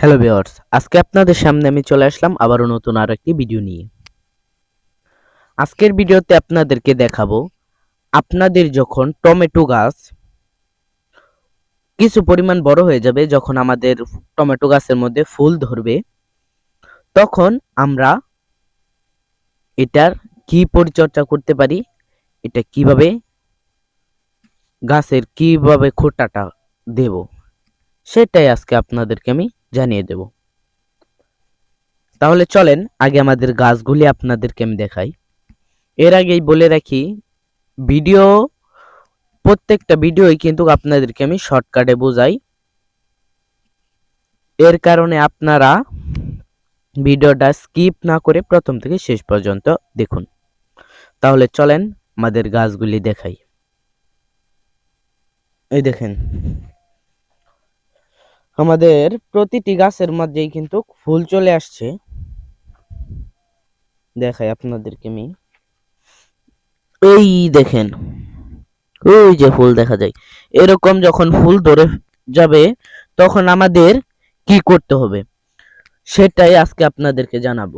Hello viewers আজকে আপনাদের সামনে আমি চলে আসলাম আবারও নতুন আর একটি ভিডিও নিয়ে। আজকের ভিডিওতে আপনাদেরকে দেখাবো, আপনাদের যখন টমেটো গাছ কিছু পরিমাণ বড় হয়ে যাবে, যখন আমাদের টমেটো গাছের মধ্যে ফুল ধরবে, তখন আমরা এটার কি পরিচর্যা করতে পারি, এটা কীভাবে, গাছের কীভাবে খোটাটা দেব, সেটাই আজকে আপনাদেরকে আমি জানিয়ে দেব। তাহলে চলেন, আগে আমাদের গাছগুলি আপনাদেরকে আমি দেখাই। এর আগেই বলে রাখি, ভিডিও, প্রত্যেকটা ভিডিওই কিন্তু আপনাদেরকে আমি শর্টকাটে বোঝাই। এর কারণে আপনারা ভিডিওটা স্কিপ না করে প্রথম থেকে শেষ পর্যন্ত দেখুন। তাহলে চলেন, আমাদের গাছগুলি দেখাই। এই দেখেন আমাদের প্রতিটি গাছের মধ্যেই কিন্তু ফুল চলে আসছে। দেখাই আপনাদেরকে আমি। এই দেখেন ওই যে ফুল দেখা যায়। এরকম যখন ফুল ধরে যাবে, তখন আমাদের কি করতে হবে? সেটাই আজকে আপনাদেরকে জানাব।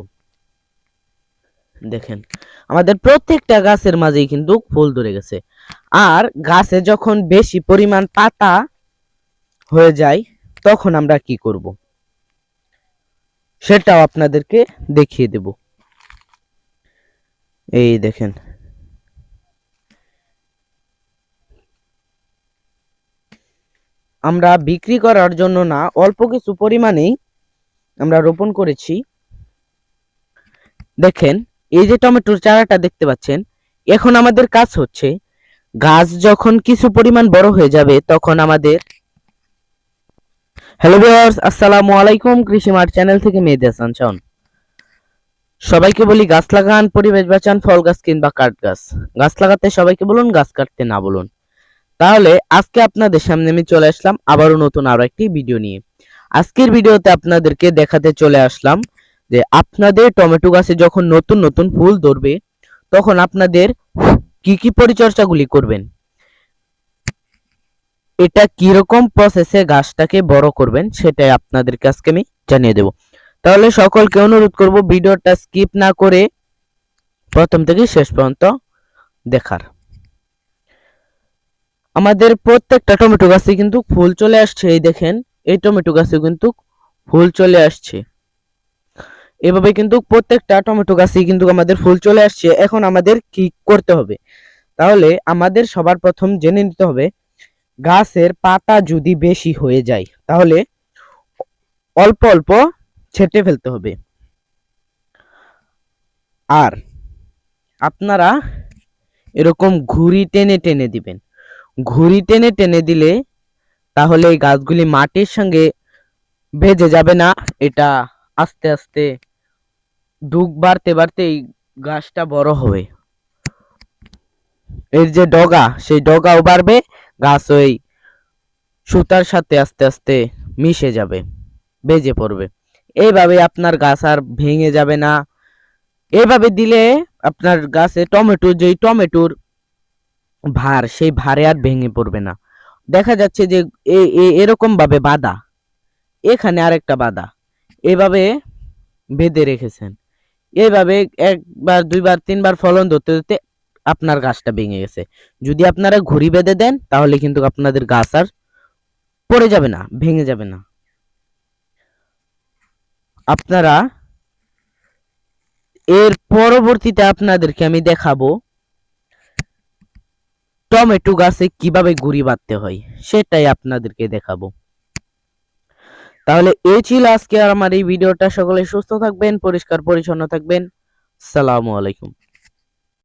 দেখেন, আমাদের প্রত্যেকটা গাছের মাঝেই কিন্তু ফুল ধরে গেছে। আর গাছে যখন বেশি পরিমাণ পাতা হয়ে যায় তখন আমরা কি করব? সেটাও আপনাদেরকে দেখিয়ে দেব। এই দেখেন। আমরা বিক্রি করার জন্য না, অল্প কিছু পরিমাণেই আমরা রোপণ করেছি। দেখেন, এই যে টমেটোর চারাটা দেখতে পাচ্ছেন, এখন আমাদের কাজ হচ্ছে, গাছ যখন কিছু পরিমাণ বড় হয়ে যাবে, তখন আমাদের হ্যালো ভিউয়ার্স আসসালামু আলাইকুম কৃষি মার্ট চ্যানেল থেকে হাসান শাওন সবাইকে বলি গাছ লাগান, পরিবেশ বাঁচান, ফল গাছ কিংবা কাঠ গাছ। গাছ লাগাতে সবাইকে বলুন, গাছ কাটতে না বলুন। তাহলে আজকে আপনাদের সামনে আমি চলে আসলাম আবারও নতুন আরও একটি ভিডিও নিয়ে। আজকের ভিডিওতে আপনাদেরকে দেখাতে চলে আসলাম যে আপনাদের টমেটো গাছে যখন নতুন নতুন ফুল ধরবে, তখন আপনাদের কি কি পরিচর্যাগুলি করবেন? এটা কীরকম প্রসেসে গাছটাকে বড় করবেন, সেটাই আপনাদেরকে আজকে আমি জানিয়ে দেব। তাহলে সকলকে অনুরোধ করব ভিডিওটা স্কিপ না করে প্রথম থেকে শেষ পর্যন্ত দেখার। আমাদের প্রত্যেকটা টমেটো গাছে কিন্তু ফুল চলে আসছে, এই দেখেন, এই টমেটো গাছে কিন্তু ফুল চলে আসছে। এভাবে কিন্তু প্রত্যেকটা টমেটো গাছে কিন্তু আমাদের ফুল চলে আসছে। এখন আমাদের কি করতে হবে? তাহলে আমাদের সবার প্রথম জেনে নিতে হবে গাছের পাতা যদি বেশি হয়ে যায়, তাহলে অল্প অল্প ছেটে ফেলতে হবে। আর আপনারা এরকম ঘুড়ি টেনে টেনে দিবেন। ঘুড়ি টেনে টেনে দিলে তাহলে এই গাছগুলি মাটির সঙ্গে ভেজে যাবে না, এটা আস্তে আস্তে ডুব বাড়তে বাড়তে এই গাছটা বড় হবে। এর যে ডগা, সেই ডগাও বাড়বে গাছ ওই সুতার সাথে আস্তে আস্তে মিশে যাবে, বেজে পড়বে। এইভাবে আপনার গাছ আর ভেঙে যাবে না। এভাবে দিলে আপনার গাছে টমেটো, যেই টমেটোর ভার, সেই ভারে আর ভেঙে পড়বে না। দেখা যাচ্ছে যে এ- এ- এরকম ভাবে বাঁধা। এখানে আরেকটা বাঁধা। এভাবে বেঁধে রেখেছেন। এইভাবে একবার, দুইবার, তিনবার ফলন ধরতে ধরতে আপনার গাছটা ভেঙে গেছে। যদি আপনারা ঘুড়ি বেঁধে দেন, তাহলে কিন্তু আপনাদের গাছ আর পড়ে যাবে না, ভেঙে যাবে না। আপনারা এর পরবর্তীতে আপনাদেরকে আমি দেখাবো টমেটো গাছে কীভাবে গুড়ি বাঁধতে হয়, সেটাই আপনাদেরকে দেখাবো। তাহলে এই ছিল আজকে আমার এই ভিডিওটা। সকলে সুস্থ থাকবেন পরিষ্কার পরিচ্ছন্ন থাকবেন। সালামু আলাইকুম।